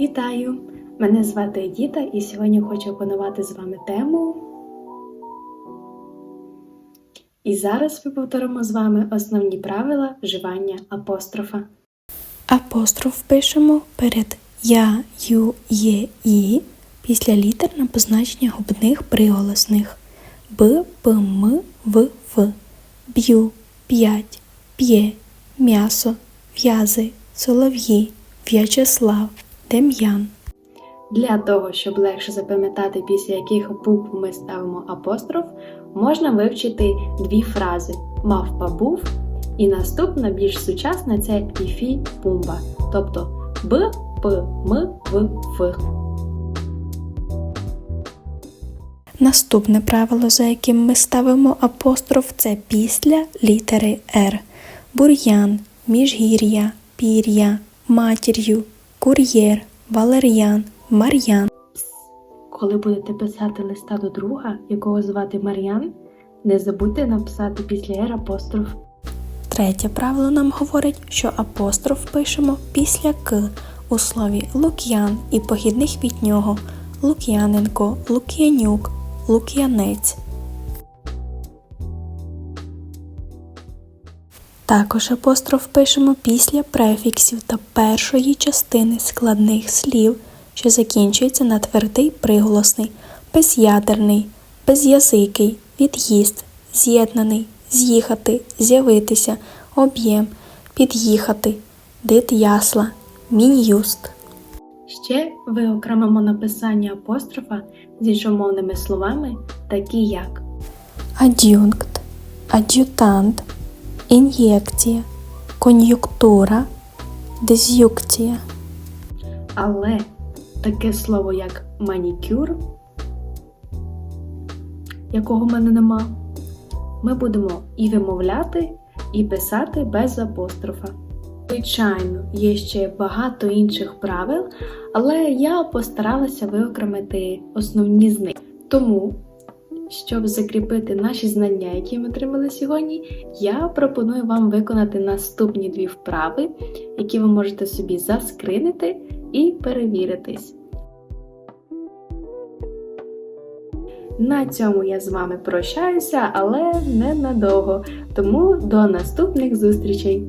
Вітаю! Мене звати Едіта і сьогодні хочу опанувати з вами тему. І зараз ми повторимо з вами основні правила вживання апострофа. Апостроф пишемо перед я, ю, є, і після літер на позначення губних приголосних б, п, м, в, ф, б'ю, п'ять, п'є, м'ясо, в'язи, солов'ї, в'ячеслав, дем'ян. Для того, щоб легше запам'ятати, після яких букв ми ставимо апостроф, можна вивчити дві фрази мавпа був і наступна більш сучасна це піфі пумба, тобто б, п, м, в, ф. Наступне правило, за яким ми ставимо апостроф, це після літери Р. Бур'ян, міжгір'я, пір'я, матір'ю, кур'єр, валер'ян, мар'ян. Коли будете писати листа до друга, якого звати Мар'ян, не забудьте написати після «р» апостроф. Третє правило нам говорить, що апостроф пишемо після К у слові Лук'ян і похідних від нього Лук'яненко, Лук'янюк, Лук'янець. Також апостроф пишемо після префіксів та першої частини складних слів, що закінчується на твердий приголосний, без'ядерний, без'язикий, від'їзд, з'єднаний, з'їхати, з'явитися, об'єм, під'їхати, дит ясла, мін'юст. Ще виокремимо написання апострофа з іншомовними словами, такі як ад'юнкт, ад'ютант, ін'єкція, кон'юнктура, дез'юкція. але таке слово як манікюр, якого в мене нема, ми будемо і вимовляти, і писати без апострофа. Звичайно, є ще багато інших правил, але я постаралася виокремити основні з них. Тому, щоб закріпити наші знання, які ми отримали сьогодні, я пропоную вам виконати наступні дві вправи, які ви можете собі заскринити і перевіритись. На цьому я з вами прощаюся, але ненадовго. Тому до наступних зустрічей!